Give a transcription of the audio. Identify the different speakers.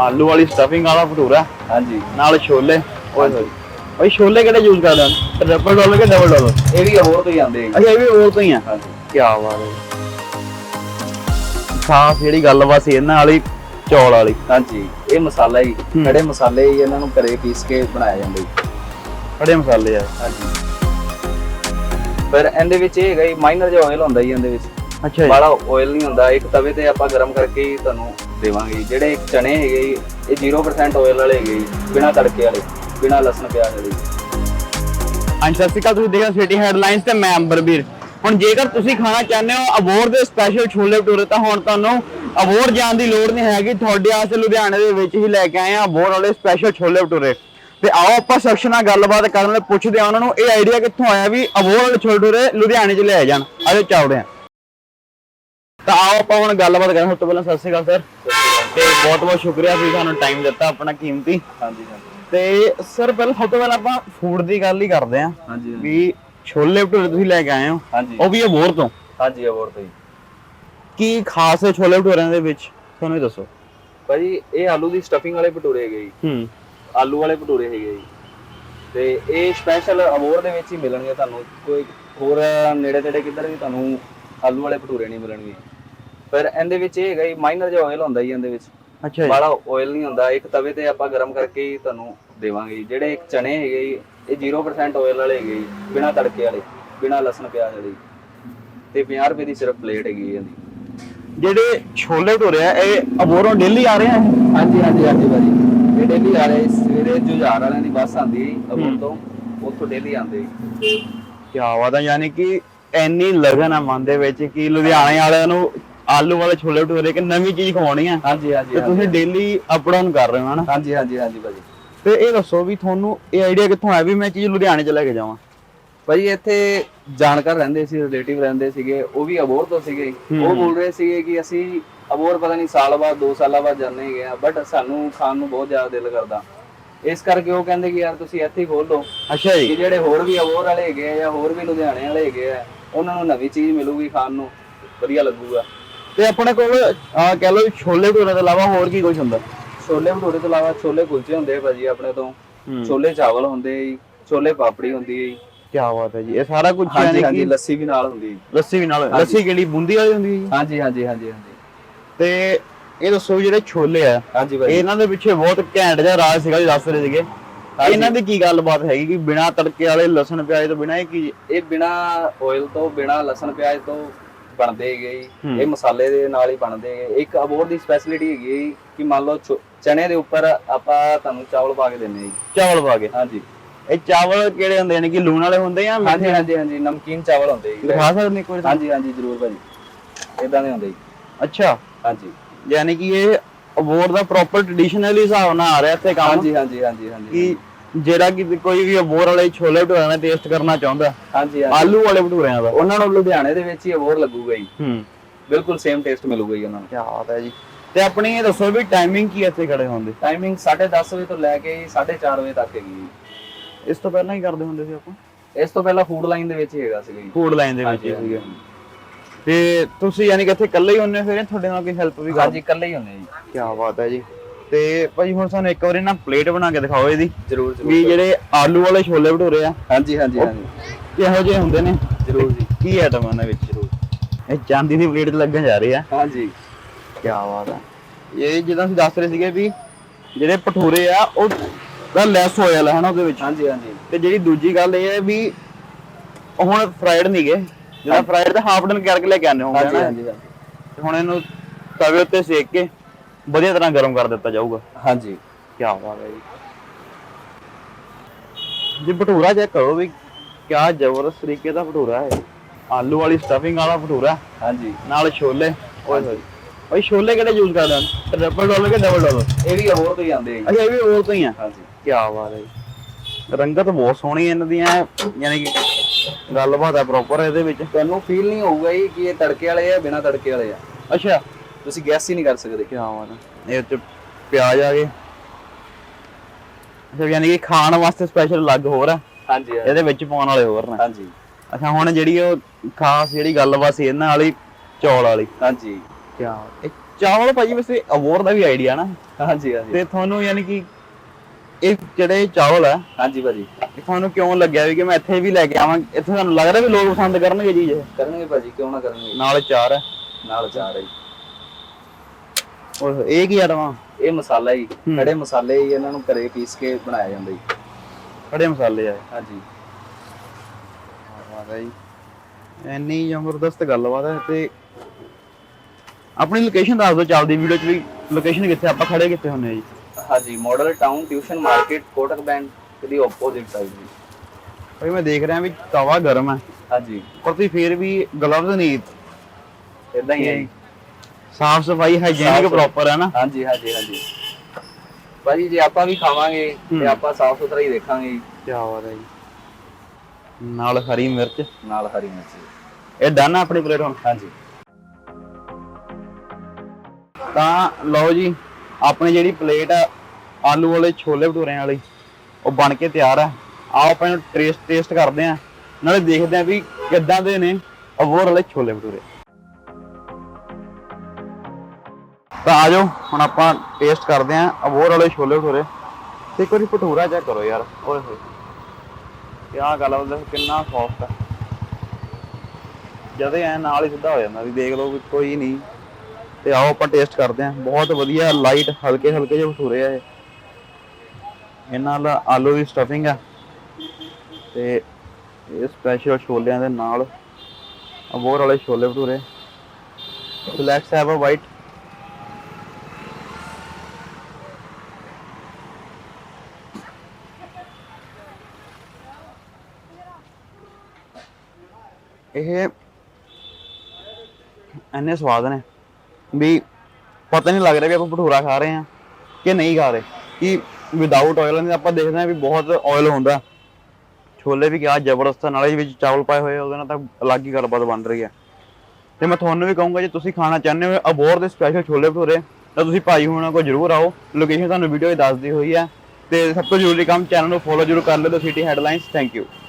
Speaker 1: ਆਲੂ ਵਾਲੀ ਸਟਫਿੰਗ ਵਾਲਾ ਭਟੂਰਾ।
Speaker 2: ਹਾਂਜੀ।
Speaker 1: ਨਾਲ ਛੋਲੇ। ਓਏ ਹੋਏ। ਓਏ ਛੋਲੇ ਕਿਹੜੇ ਯੂਜ਼ ਕਰਦੇ ਹਨ? ਟ੍ਰਿਪਲ ਡਾਲਰ ਕਿ ਡਬਲ ਡਾਲਰ?
Speaker 2: ਇਹ ਵੀ ਹੋਰ ਤੋਂ ਹੀ ਆਉਂਦੇ ਆ।
Speaker 1: ਅੱਛਾ ਇਹ ਵੀ ਹੋਰ ਤੋਂ ਹੀ ਆ।
Speaker 2: ਹਾਂਜੀ।
Speaker 1: ਕੀ ਬਾਤ ਹੈ। ਖਾਸ ਜਿਹੜੀ ਗੱਲਬਾਤ ਸੀ ਇਹਨਾਂ ਵਾਲੀ ਚੌਲ ਵਾਲੀ।
Speaker 2: ਹਾਂਜੀ। ਇਹ ਮਸਾਲਾ ਹੀ। ਖੜੇ ਮਸਾਲੇ ਹੀ ਇਹਨਾਂ ਨੂੰ ਘਰੇ ਪੀਸ ਕੇ ਬਣਾਇਆ ਜਾਂਦਾ
Speaker 1: ਬੜੇ ਮਸਾਲੇ ਆ।
Speaker 2: ਹਾਂਜੀ। ਪਰ ਇਹਦੇ ਵਿੱਚ ਇਹ ਹੈਗਾ ਮਾਈਨਰ ਜਿਹਾ ਆਇਲ ਹੁੰਦਾ ਜੀ ਇਹਦੇ ਵਿੱਚ।
Speaker 1: ਅੱਛਾ ਜੀ।
Speaker 2: ਬਾਲਾ ਆਇਲ ਨਹੀਂ ਹੁੰਦਾ। ਇੱਕ ਤਵੇ ਤੇ ਆਪਾਂ ਗਰਮ ਕਰਕੇ ਤੁਹਾਨੂੰ ਦੇਵਾਂਗੇ। ਜਿਹੜੇ ਚਨੇ ਹੈਗੇ ਜੀ, ਇਹ 0% ਆਇਲ ਵਾਲੇ ਹੈਗੇ ਜੀ, ਬਿਨਾਂ ਤੜਕੇ ਵਾਲੇ ਬਿਨਾਂ ਲਸਣ ਪਿਆਜ਼ ਵਾਲੇ।
Speaker 1: ਹਾਂਜੀ ਸਤਿ ਸ਼੍ਰੀ ਅਕਾਲ ਤੁਸੀਂ ਦੇਖ ਰਹੇ ਹੋ ਸਿਟੀ ਹੈਡਲਾਈਨਸ ਤੇ ਮੈਂ ਅੰਬਰਵੀਰ ਹੁਣ ਜੇਕਰ ਤੁਸੀਂ ਖਾਣਾ ਚਾਹੁੰਦੇ ਹੋ ਅਬੋਰ ਦੇ ਸਪੈਸ਼ਲ ਛੋਲੇ ਭਟੂਰੇ ਤਾਂ ਹੁਣ ਤੁਹਾਨੂੰ ਅਬੋਰ ਜਾਣ ਦੀ ਲੋੜ ਨਹੀਂ ਹੈਗੀ। ਤੁਹਾਡੇ ਆਸਤੇ ਲੁਧਿਆਣੇ ਦੇ ਵਿੱਚ ਹੀ ਲੈ ਕੇ ਆਏ ਆ ਅਬੋਰ ਵਾਲੇ ਸਪੈਸ਼ਲ ਛੋਲੇ ਭਟੂਰੇ। ਤੇ ਆਓ ਆਪਾਂ ਸ਼ਖਸ ਨਾਲ ਗੱਲਬਾਤ ਕਰਨ ਲਈ ਪੁੱਛਦੇ ਆ ਉਹਨਾਂ ਨੂੰ ਇਹ ਆਈਡੀਆ ਕਿੱਥੋਂ ਆਇਆ ਵੀ ਅਬੋਰ ਵਾਲੇ ਛੋਲੇ ਭਟੂਰੇ ਲੁਧਿਆਣੇ 'ਚ ਲੈ ਜਾਣ। ਆਜੋ ਚੱਲਦੇ ਆ ਤਾਂ ਆਓ ਆਪਾਂ ਹੁਣ ਗੱਲਬਾਤ ਕਰਾਂ ਸਭ ਤੋਂ ਪਹਿਲਾਂ ਸਤਿ ਸ਼੍ਰੀ ਅਕਾਲ ਸਰ। ਤੇ ਬਹੁਤ ਬਹੁਤ ਸ਼ੁਕਰੀਆ ਤੁਸੀਂ ਸਾਨੂੰ ਟਾਈਮ ਦਿੱਤਾ ਆਪਣਾ ਕੀਮਤੀ।
Speaker 2: ਹਾਂਜੀ ਹਾਂਜੀ।
Speaker 1: ਤੇ ਸਰ ਪਹਿਲਾਂ ਸਭ ਤੋਂ ਪਹਿਲਾਂ ਆਪਾਂ ਫੂਡ ਦੀ ਗੱਲ ਹੀ ਕਰਦੇ ਆਂ
Speaker 2: ਹਾਂਜੀ
Speaker 1: ਵੀ ਛੋਲੇ ਭਟੂਰੇ ਤੁਸੀਂ ਲੈ ਕੇ ਆਏ ਹੋ।
Speaker 2: ਹਾਂਜੀ।
Speaker 1: ਉਹ ਵੀ ਅਬੋਰ ਤੋਂ?
Speaker 2: ਹਾਂਜੀ ਅਬੋਰ ਤੋਂ ਹੀ।
Speaker 1: ਕੀ ਖਾਸ ਹੈ ਛੋਲੇ ਭਟੂਰਿਆਂ ਦੇ ਵਿੱਚ? ਤੁਹਾਨੂੰ ਇਹ ਦੱਸੋ।
Speaker 2: ਭਾਜੀ ਇਹ ਆਲੂ ਦੀ ਸਟਫਿੰਗ ਵਾਲੇ ਭਟੂਰੇ ਹੈਗੇ ਜੀ।
Speaker 1: ਹੂੰ।
Speaker 2: ਆਲੂ ਵਾਲੇ ਭਟੂਰੇ ਹੈਗੇ ਜੀ। ਤੇ ਇਹ ਸਪੈਸ਼ਲ ਅਬੋਰ ਦੇ ਵਿੱਚ ਹੀ ਮਿਲਣਗੇ ਤੁਹਾਨੂੰ। ਕੋਈ ਹੋਰ ਨੇੜੇ ਤੇੜੇ ਕਿੱਧਰ ਵੀ ਤੁਹਾਨੂੰ ਆਲੂ ਵਾਲੇ ਭਟੂਰੇ ਨਹੀਂ ਮਿਲਣਗੇ। ਪਰ ਇਹਦੇ ਵਿੱਚ ਇਹ ਹੈਗਾ ਜੀ ਮਾਈਨਰ ਜਿਹਾ ਆਇਲ ਹੁੰਦਾ ਜੀ ਇਹਦੇ ਵਿੱਚ।
Speaker 1: ਅੱਛਾ ਜੀ।
Speaker 2: ਬਾਲਾ ਆਇਲ ਨਹੀਂ ਹੁੰਦਾ ਇੱਕ ਤਵੇ ਤੇ ਆਪਾਂ ਗਰਮ ਕਰਕੇ ਹੀ ਤੁਹਾਨੂੰ ਦੇਵਾਂਗੇ ਜੀ। ਜਿਹੜੇ ਇੱਕ ਚਨੇ ਹੈਗੇ ਜੀ, ਇਹ 0% ਆਇਲ ਵਾਲੇ ਹੈਗੇ ਜੀ, ਬਿਨਾਂ ਤੜਕੇ ਵਾਲੇ ਬਿਨਾਂ ਲਸਣ ਪਿਆਜ਼ ਵਾਲੇ ਤੇ 50 ਰੁਪਏ ਦੀ ਸਿਰਫ ਪਲੇਟ ਹੈਗੀ ਇਹਦੀ।
Speaker 1: ਜਿਹੜੇ ਛੋਲੇ ਭਟੂਰੇ ਆ ਇਹ ਅਬੋਰੋਂ ਡੇਲੀ ਆ ਰਹੇ ਆ?
Speaker 2: ਹਾਂਜੀ ਹਾਂਜੀ ਹਾਂਜੀ ਭਾਜੀ। ਇਹ ਡੇਲੀ ਆ ਰਹੇ ਸਵੇਰੇ ਜੁਝਾਰ ਵਾਲਿਆਂ ਦੀ ਬੱਸ ਆਉਂਦੀ ਹੈ ਅਬੋਰ ਤੋਂ ਉੱਥੋਂ ਡੇਲੀ ਆਉਂਦੇ ਜੀ।
Speaker 1: ਕੀ ਬਾਤ ਹੈ ਯਾਨੀ ਕਿ ਇੰਨੀ ਲਗਨ ਆ ਮਨ ਦੇ ਵਿੱਚ ਕਿ ਲੁਧਿਆਣੇ ਵਾਲਿਆਂ ਨੂੰ ਆਲੂ ਵਾਲੇ ਛੋਲੇ ਭਟੂਰੇ ਇੱਕ ਨਵੀਂ ਚੀਜ਼ ਖਵਾਉਣੀ ਆ।
Speaker 2: ਹਾਂਜੀ ਹਾਂਜੀ
Speaker 1: ਤੇ ਤੁਸੀਂ ਡੇਲੀ ਅਪ ਡਾਊਨ ਕਰ ਰਹੇ ਹੋ ਹਨਾ?
Speaker 2: ਹਾਂਜੀ ਹਾਂਜੀ ਹਾਂਜੀ ਭਾਜੀ।
Speaker 1: ਤੇ ਇਹ ਦੱਸੋ ਵੀ ਤੁਹਾਨੂੰ ਇਹ ਆਈਡੀਆ ਕਿੱਥੋਂ ਆਇਆ ਵੀ ਮੈਂ ਚੀਜ਼ ਲੁਧਿਆਣੇ ਚ ਲੈ ਕੇ ਜਾਵਾਂ?
Speaker 2: ਭਾਜੀ ਇੱਥੇ ਜਾਣਕਾਰ ਰਹਿੰਦੇ ਸੀ ਰਿਲੇਟਿਵ ਰਹਿੰਦੇ ਸੀਗੇ ਉਹ ਵੀ ਅਬੋਰ ਤੋਂ ਸੀਗੇ। ਉਹ ਬੋਲ ਰਹੇ ਸੀਗੇ ਕਿ ਅਸੀਂ ਅਬੋਰ ਪਤਾ ਨਹੀਂ ਸਾਲ ਬਾਅਦ 2 ਸਾਲਾਂ ਬਾਅਦ ਜਾਂਦੇ ਹੈਗੇ ਆ ਬਟ ਸਾਨੂੰ ਖਾਣ ਨੂੰ ਬਹੁਤ ਜ਼ਿਆਦਾ ਦਿਲ ਕਰਦਾ। ਇਸ ਕਰਕੇ ਉਹ ਕਹਿੰਦੇ ਕਿ ਯਾਰ ਤੁਸੀਂ ਇੱਥੇ ਹੀ ਖੋਲ ਲਓ
Speaker 1: ਅੱਛਾ ਜੀ।
Speaker 2: ਕਿ ਜਿਹੜੇ ਹੋਰ ਵੀ ਅਬੋਰ ਵਾਲੇ ਹੈਗੇ ਆ ਜਾਂ ਹੋਰ ਵੀ ਲੁਧਿਆਣੇ ਵਾਲੇ ਹੈਗੇ ਆ ਉਹਨਾਂ ਨੂੰ ਨਵੀਂ ਚੀਜ਼ ਮਿਲੂਗੀ ਖਾਣ ਨੂੰ ਵਧੀਆ ਲੱਗੂਗਾ।
Speaker 1: ਤੇ ਆਪਣੇ ਕੋਲ ਆਹ ਕਹਿ ਲਓ ਵੀ ਛੋਲੇ ਭਟੂਰੇ ਤੋਂ ਇਲਾਵਾ ਹੋਰ ਕੀ ਕੁਝ ਹੁੰਦਾ?
Speaker 2: ਛੋਲੇ ਭਟੂਰੇ ਤੋਂ ਇਲਾਵਾ ਛੋਲੇ ਕੁਲਚੇ ਹੁੰਦੇ ਆ ਭਾਜੀ ਆਪਣੇ ਤੋਂ। ਛੋਲੇ ਚਾਵਲ ਹੁੰਦੇ ਆ ਜੀ ਛੋਲੇ ਪਾਪੜੀ ਹੁੰਦੀ ਹੈ ਜੀ।
Speaker 1: ਕੀ ਬਾਤ ਹੈ ਜੀ ਇਹ ਸਾਰਾ ਕੁਝ
Speaker 2: ਹਾਂਜੀ
Speaker 1: ਯਾਨੀ
Speaker 2: ਹਾਂਜੀ
Speaker 1: ਕਿ
Speaker 2: ਲੱਸੀ ਵੀ ਨਾਲ ਹੁੰਦੀ ਹੈ।
Speaker 1: ਲੱਸੀ ਵੀ ਨਾਲ ਲੱਸੀ ਕਿਹੜੀ ਬੂੰਦੀ ਵਾਲੀ ਹੁੰਦੀ ਹੈ ਜੀ?
Speaker 2: ਹਾਂਜੀ ਹਾਂਜੀ ਹਾਂਜੀ ਹਾਂਜੀ।
Speaker 1: ਤੇ ਇਹ ਦੱਸੋ ਵੀ ਜਿਹੜੇ ਛੋਲੇ ਆ
Speaker 2: ਹਾਂਜੀ ਭਾਜੀ।
Speaker 1: ਇਹਨਾਂ ਦੇ ਪਿੱਛੇ ਬਹੁਤ ਘੈਂਟ ਜਿਹਾ ਰਾਜ ਸੀਗਾ ਜੀ ਦੱਸ ਰਹੇ ਸੀਗੇ। ਇਹਨਾਂ ਦੀ ਕੀ ਗੱਲਬਾਤ ਹੈਗੀ ਕਿ ਬਿਨਾ ਤੜਕੇ ਵਾਲੇ ਲਸਣ ਪਿਆਜ਼ ਤੋਂ ਬਿਨਾ ਇਹ ਕੀ
Speaker 2: ਇਹ ਬਿਨਾ ਆਇਲ ਤੋਂ ਬਿਨਾ ਲਸਣ ਪਿਆਜ਼ ਤੋਂ ਬਣਦੇ ਜੀ। ਇਹ ਮਸਾਲੇ ਦੇ ਨਾਲ ਹੀ ਬਣਦੇ ਹੈਗੇ। ਇੱਕ ਅਬੋਰ ਦੀ ਸਪੈਸ਼ਲਿਟੀ ਹੈਗੀ ਕਿ ਮੰਨ ਲਓ ਚਨੇ ਦੇ ਉੱਪਰ ਆਪਾਂ ਤੁਹਾਨੂੰ ਚਾਵਲ ਪਾ ਕੇ ਦਿੰਨੇ ਜੀ।
Speaker 1: ਚਾਵਲ ਪਾ ਕੇ?
Speaker 2: ਹਾਂਜੀ।
Speaker 1: ਇਹ ਚਾਵਲ ਕਿਹੜੇ ਹੁੰਦੇ ਨੇ ਕਿ ਲੂਣ ਵਾਲੇ ਹੁੰਦੇ ਆ
Speaker 2: ਹਾਂਜੀ ਹਾਂਜੀ ਹਾਂਜੀ। ਨਮਕੀਨ ਚਾਵਲ ਹੁੰਦੇ ਜੀ।
Speaker 1: ਦਿਖਾ ਸਕਦੇ ਨੇ ਕੋਈ
Speaker 2: ਹਾਂਜੀ ਹਾਂਜੀ ਜ਼ਰੂਰ ਭਾਜੀ। ਇਦਾਂ ਦੇ ਹੁੰਦੇ ਜੀ।
Speaker 1: ਅੱਛਾ।
Speaker 2: ਹਾਂਜੀ।
Speaker 1: ਯਾਨੀ ਕਿ ਇਹ ਅਬੋਰ ਦਾ ਪ੍ਰੋਪਰ ਟ੍ਰੈਡੀਸ਼ਨਲ ਹਿਸਾਬ ਨਾਲ ਆ ਰਿਹਾ ਇੱਥੇ ਕੰਮ?
Speaker 2: ਹਾਂਜੀ ਹਾਂਜੀ ਹਾਂਜੀ ਹਾਂਜੀ
Speaker 1: ਕਿ ਜਿਹੜਾ ਕਿ ਕੋਈ ਵੀ ਅਬੋਰ ਵਾਲੇ ਛੋਲੇ ਭਟੂਰੇ ਦਾ ਟੇਸਟ ਕਰਨਾ ਚਾਹੁੰਦਾ।
Speaker 2: ਹਾਂਜੀ ਹਾਂਜੀ।
Speaker 1: ਆਲੂ ਵਾਲੇ ਭਟੂਰਿਆਂ ਦਾ
Speaker 2: ਉਹਨਾਂ ਨੂੰ ਲੁਧਿਆਣੇ ਦੇ ਵਿੱਚ ਹੀ ਅਬੋਰ ਲੱਗੂਗਾ ਜੀ।
Speaker 1: ਹੂੰ।
Speaker 2: ਬਿਲਕੁਲ ਸੇਮ ਟੇਸਟ ਮਿਲੂਗਾ ਜੀ ਉਹਨਾਂ ਨੂੰ।
Speaker 1: ਕੀ ਬਾਤ ਹੈ ਜੀ। ਤੇ ਆਪਣੀ ਇਹ ਦੱਸੋ ਵੀ ਟਾਈਮਿੰਗ ਕੀ ਇੱਥੇ ਖੜੇ ਹੋਣ ਦੀ?
Speaker 2: ਟਾਈਮਿੰਗ 10:30 ਵਜੇ ਤੋਂ ਲੈ ਕੇ 4:30 ਵਜੇ ਤੱਕ ਹੈਗੀ ਜੀ।
Speaker 1: ਇਸ ਤੋਂ ਪਹਿਲਾਂ ਹੀ ਕਰਦੇ ਹੁੰਦੇ ਸੀ ਆਪਾਂ?
Speaker 2: ਇਸ ਤੋਂ ਪਹਿਲਾਂ ਫੂਡ ਲਾਈਨ ਦੇ ਵਿੱਚ ਹੀ ਹੈਗਾ ਸੀਗਾ ਜੀ।
Speaker 1: ਫੂਡ ਲਾਈਨ ਦੇ ਵਿੱਚ ਹੀ ਸੀਗੇ। ਤੇ ਤੁਸੀਂ ਯਾਨੀ ਕਿ ਇੱਥੇ ਇਕੱਲੇ ਹੀ ਹੁੰਨੇ ਫਿਰ ਤੁਹਾਡੇ ਨਾਲ ਕੋਈ ਹੈਲਪ ਵੀ ਕਰ
Speaker 2: ਹਾਂਜੀ ਇਕੱਲੇ ਹੀ ਹੁੰਦੇ ਜੀ।
Speaker 1: ਕੀ ਬਾਤ ਹੈ ਜੀ। ਤੇ ਭਾਜੀ ਹੁਣ ਸਾਨੂੰ ਇੱਕ ਵਾਰੀ ਨਾ ਪਲੇਟ ਬਣਾ ਕੇ ਦਿਖਾਓ ਇਹਦੀ।
Speaker 2: ਜ਼ਰੂਰ
Speaker 1: ਵੀ ਜਿਹੜੇ ਆਲੂ ਵਾਲੇ ਛੋਲੇ ਭਟੂਰੇ ਆ।
Speaker 2: ਹਾਂਜੀ ਹਾਂਜੀ ਹਾਂਜੀ।
Speaker 1: ਕਿਹੋ ਜਿਹੇ ਹੁੰਦੇ ਨੇ?
Speaker 2: ਜ਼ਰੂਰ ਜੀ।
Speaker 1: ਕੀ ਆਈਟਮ ਉਹਨਾਂ ਵਿੱਚ? ਜ਼ਰੂਰ। ਇਹ ਚਾਂਦੀ ਦੀ ਪਲੇਟ ਲੱਗਣ ਜਾ ਰਹੀ ਆ।
Speaker 2: ਹਾਂਜੀ।
Speaker 1: ਕੀ ਬਾਤ ਹੈ ਇਹ ਜਿੱਦਾਂ ਤੁਸੀਂ ਦੱਸ ਰਹੇ ਸੀਗੇ ਵੀ ਜਿਹੜੇ ਭਟੂਰੇ ਆ ਉਹ ਦਾ ਲੈਸ ਹੋਇਆ ਹੈ ਹਨਾ ਉਹਦੇ ਵਿੱਚ।
Speaker 2: ਹਾਂਜੀ ਹਾਂਜੀ।
Speaker 1: ਤੇ ਜਿਹੜੀ ਦੂਜੀ ਗੱਲ ਇਹ ਹੈ ਵੀ ਹੁਣ ਫਰਾਈਡ ਨਹੀਂਗੇ ਜਿਹੜਾ ਫਰਾਈਡ ਤਾਂ ਹਾਫ ਡਨ ਕਰਕੇ ਲੈ ਕੇ ਆਨੇ ਹੋਗੇ
Speaker 2: ਹਾਂਜੀ ਹਾਂਜੀ।
Speaker 1: ਤੇ ਹੁਣ ਇਹਨੂੰ ਤਵੇ ਉੱਤੇ ਸੇਕ ਕੇ ਵਧੀਆ ਤਰ੍ਹਾਂ ਗਰਮ ਕਰ ਦਿੱਤਾ ਜਾਊਗਾ।
Speaker 2: ਹਾਂਜੀ।
Speaker 1: ਕੀ ਬਾਤ ਹੈ ਜੀ। ਜੀ ਭਟੂਰਾ ਚੈੱਕ ਕਰੋ ਵੀ ਕਿਆ ਜ਼ਬਰਦਸਤ ਤਰੀਕੇ ਦਾ ਭਟੂਰਾ ਹੈ। ਆਲੂ ਵਾਲੀ ਸਟਫਿੰਗ ਵਾਲਾ ਭਟੂਰਾ।
Speaker 2: ਹਾਂਜੀ।
Speaker 1: ਨਾਲ ਛੋਲੇ। ਓਏ ਹੋਏ। ਓਏ ਛੋਲੇ ਕਿਹੜੇ ਯੂਜ਼ ਕਰਦੇ ਹਨ? ਟ੍ਰਿਪਲ ਡਾਲਰ ਕਿ ਡਬਲ ਡਾਲਰ
Speaker 2: ਇਹ ਵੀ ਹੋਰ ਤੋਂ ਹੀ ਆਉਂਦੇ ਆ।
Speaker 1: ਅੱਛਾ ਇਹ ਵੀ ਉਹ ਤੋਂ ਹੀ ਆ।
Speaker 2: ਹਾਂਜੀ।
Speaker 1: ਕੀ ਬਾਤ ਹੈ ਜੀ। ਰੰਗਤ ਬਹੁਤ ਸੋਹਣੀ ਇਹਨਾਂ ਦੀਆਂ ਯਾਨੀ ਕਿ ਗੱਲਬਾਤ ਹੈ ਪ੍ਰੋਪਰ ਇਹਦੇ ਵਿੱਚ।
Speaker 2: ਤੁਹਾਨੂੰ ਫੀਲ ਨਹੀਂ ਹੋਊਗਾ ਜੀ ਕਿ ਇਹ ਤੜਕੇ ਵਾਲੇ ਆ ਬਿਨਾ ਤੜਕੇ ਵਾਲੇ ਆ।
Speaker 1: ਅੱਛਾ।
Speaker 2: ਤੁਸੀਂ ਗੈਸ ਹੀ ਨਹੀਂ ਕਰ ਸਕਦੇ।
Speaker 1: ਕੀ ਹੈ ਇਹ ਉੱਤੇ ਪਿਆਜ਼ ਆ ਗਏ। ਅੱਛਾ ਯਾਨੀ ਕਿ ਖਾਣ ਵਾਸਤੇ ਸਪੈਸ਼ਲ ਅਲੱਗ ਹੋਰ ਆ।
Speaker 2: ਹਾਂਜੀ
Speaker 1: ਇਹਦੇ ਵਿੱਚ ਪਾਉਣ ਵਾਲੇ ਹੋਰ ਨੇ।
Speaker 2: ਹਾਂਜੀ।
Speaker 1: ਅੱਛਾ ਹੁਣ ਜਿਹੜੀ ਉਹ ਖਾਸ ਜਿਹੜੀ ਗੱਲਬਾਤ ਸੀ ਇਹਨਾਂ ਵਾਲੀ ਚੌਲ ਵਾਲੀ।
Speaker 2: ਹਾਂਜੀ।
Speaker 1: ਕਿਆ ਇਹ ਚਾਵਲ ਭਾਜੀ ਵੈਸੇ ਅਬੋਰ ਦਾ ਵੀ ਆਈਡੀਆ ਨਾ।
Speaker 2: ਹਾਂਜੀ ਹਾਂਜੀ।
Speaker 1: ਤੇ ਤੁਹਾਨੂੰ ਯਾਨੀ ਕਿ ਇਹ ਜਿਹੜੇ ਚਾਵਲ ਆ
Speaker 2: ਹਾਂਜੀ ਭਾਜੀ।
Speaker 1: ਇਹ ਤੁਹਾਨੂੰ ਕਿਉਂ ਲੱਗਿਆ ਵੀ ਕਿ ਮੈਂ ਇੱਥੇ ਵੀ ਲੈ ਕੇ ਆਵਾਂ? ਇੱਥੇ ਤੁਹਾਨੂੰ ਲੱਗ ਰਿਹਾ ਵੀ ਲੋਕ ਪਸੰਦ ਕਰਨਗੇ ਚੀਜ਼ ਇਹ?
Speaker 2: ਕਰਨਗੇ ਭਾਜੀ ਕਿਉਂ ਨਾ ਕਰਨਗੇ?
Speaker 1: ਨਾਲ ਚਾਰ ਹੈ
Speaker 2: ਨਾਲ ਚਾਰ ਹੈ ਜੀ।
Speaker 1: ਓਏ ਇਹ ਕੀ ਆਟਵਾ
Speaker 2: ਇਹ ਮਸਾਲਾ ਹੀ
Speaker 1: ਹੂੰ।
Speaker 2: ਖੜੇ ਮਸਾਲੇ ਹੀ ਇਹਨਾਂ ਨੂੰ ਘਰੇ ਪੀਸ ਕੇ ਬਣਾਇਆ ਜਾਂਦਾ ਜੀ।
Speaker 1: ਖੜੇ ਮਸਾਲੇ ਆ।
Speaker 2: ਹਾਂਜੀ।
Speaker 1: ਵਾਹ ਜੀ। ਇੰਨੀ ਜ਼ਬਰਦਸਤ ਗੱਲਬਾਤ ਹੈ ਤੇ ਆਪਣੀ ਲੋਕੇਸ਼ਨ ਦੱਸ ਦਿਓ ਚੱਲਦੀ ਵੀਡੀਓ 'ਚ ਵੀ ਲੋਕੇਸ਼ਨ ਕਿੱਥੇ ਆਪਾਂ ਖੜੇ ਕਿੱਥੇ ਹੁੰਨੇ ਜੀ?
Speaker 2: ਹਾਂਜੀ Model Town tuition market Kotak bank ਦੀ ਆਪੋਜ਼ਿਟ ਸਾਈਡ ਜੀ।
Speaker 1: ਭਾਈ ਮੈਂ ਦੇਖ ਰਿਹਾ ਵੀ ਤਵਾ ਗਰਮ ਹੈ।
Speaker 2: ਹਾਂਜੀ।
Speaker 1: ਪਰ ਤੁਸੀਂ ਫੇਰ ਵੀ ਗਲਵਜ਼ ਨਹੀਂ।
Speaker 2: ਇਦਾਂ ਹੀ ਹੈ ਜੀ।
Speaker 1: ਸਾਫ਼ ਸਫ਼ਾਈ ਹਾਈਜੀਨਿਕ ਪ੍ਰੋਪਰ ਹੈ ਨਾ?
Speaker 2: ਹਾਂਜੀ ਹਾਂਜੀ ਹਾਂਜੀ। ਭਾਜੀ ਜੇ ਆਪਾਂ ਵੀ ਖਾਵਾਂਗੇ। ਤੇ ਆਪਾਂ ਸਾਫ਼ ਸੁਥਰਾ ਹੀ ਦੇਖਾਂਗੇ।
Speaker 1: ਕੀ ਬਾਤ ਹੈ ਜੀ। ਨਾਲ ਹਰੀ ਮਿਰਚ।
Speaker 2: ਨਾਲ ਹਰੀ ਮਿਰਚ।
Speaker 1: ਇਹ ਡਨ ਆ ਆਪਣੀ ਪਲੇਟ ਹੁਣ?
Speaker 2: ਹਾਂਜੀ।
Speaker 1: ਤਾਂ ਲਓ ਜੀ ਆਪਣੀ ਜਿਹੜੀ ਪਲੇਟ ਆ ਆਲੂ ਵਾਲੇ ਛੋਲੇ ਭਟੂਰਿਆਂ ਵਾਲੀ ਉਹ ਬਣ ਕੇ ਤਿਆਰ ਆ ਆਓ ਆਪਾਂ ਇਹਨੂੰ ਟੇਸਟ ਟੇਸਟ ਕਰਦੇ ਆ ਨਾਲੇ ਦੇਖਦੇ ਆ ਵੀ ਕਿੱਦਾਂ ਦੇ ਨੇ ਅਬੋਰ ਵਾਲੇ ਛੋਲੇ ਭਟੂਰੇ। ਤਾਂ ਆ ਜਾਓ, ਹੁਣ ਆਪਾਂ ਟੇਸਟ ਕਰਦੇ ਆ ਅਬੋਰ ਵਾਲੇ ਛੋਲੇ ਭਟੂਰੇ। ਤੇ ਇੱਕ ਵਾਰੀ ਭਟੂਰਾ ਚੈੱਕ ਕਰੋ ਯਾਰ, ਓਏ ਹੋਏ। ਕੀ ਗੱਲ ਆ ਕਿੰਨਾ ਸੌਫਟ ਆ। ਜਦੇ ਐ ਨਾਲ ਹੀ ਸਿੱਧਾ ਹੋ ਜਾਂਦਾ ਵੀ ਦੇਖ ਲਓ ਵੀ ਕੋਈ ਨਹੀਂ। ਤੇ ਆਓ ਆਪਾਂ ਟੇਸਟ ਕਰਦੇ ਆਂ ਬਹੁਤ ਵਧੀਆ ਲਾਈਟ ਹਲਕੇ ਹਲਕੇ ਜਿਹੇ ਭਟੂਰੇ ਆ ਇਹ। ਇਹਨਾਂ ਨਾਲ ਆਲੂ ਦੀ ਸਟਫਿੰਗ ਆ। ਤੇ ਇਹ ਸਪੈਸ਼ਲ ਛੋਲਿਆਂ ਦੇ ਨਾਲ ਅਬੋਰ ਵਾਲੇ chole bhature. Let's have a bite ਇਹ ਇੰਨੇ ਸਵਾਦ ਨੇ ਵੀ ਪਤਾ ਨਹੀਂ ਲੱਗ ਰਿਹਾ ਵੀ ਆਪਾਂ ਭਟੂਰਾ ਖਾ ਰਹੇ ਹਾਂ ਕਿ ਨਹੀਂ ਖਾ ਰਹੇ। ਕਿ ਵਿਦਆਊਟ ਆਇਲ ਨੇ ਆਪਾਂ ਦੇਖਦੇ ਹਾਂ ਵੀ ਬਹੁਤ ਆਇਲ ਹੁੰਦਾ। ਛੋਲੇ ਵੀ ਕਿਆ ਜ਼ਬਰਦਸਤ ਆ, ਨਾਲੇ ਵਿੱਚ ਚਾਵਲ ਪਾਏ ਹੋਏ ਉਹਦੇ ਨਾਲ ਤਾਂ ਅਲੱਗ ਹੀ ਗੱਲਬਾਤ ਬਣ ਰਹੀ ਹੈ। ਤੇ ਮੈਂ ਤੁਹਾਨੂੰ ਵੀ ਕਹੂੰਗਾ ਜੇ ਤੁਸੀਂ ਖਾਣਾ ਚਾਹੁੰਦੇ ਹੋ ਅਬੋਰ ਦੇ ਸਪੈਸ਼ਲ ਛੋਲੇ ਭਟੂਰੇ ਤਾਂ ਤੁਸੀਂ ਭਾਈ ਹੋਣਾ ਕੋ ਜਰੂਰ ਆਓ। ਲੋਕੇਸ਼ਨ ਤੁਹਾਨੂੰ ਵੀਡੀਓ 'ਚ ਦੱਸਦੀ ਹੋਈ ਹੈ। ਤੇ ਸਭ ਤੋਂ ਜ਼ਰੂਰੀ ਕੰਮ ਚੈਨਲ ਨੂੰ ਫੋਲੋ ਜਰੂਰ ਕਰ ਲਿਓ ਸਿਟੀ ਹੈਡਲਾਈਨਸ ਥੈਂਕ ਯੂ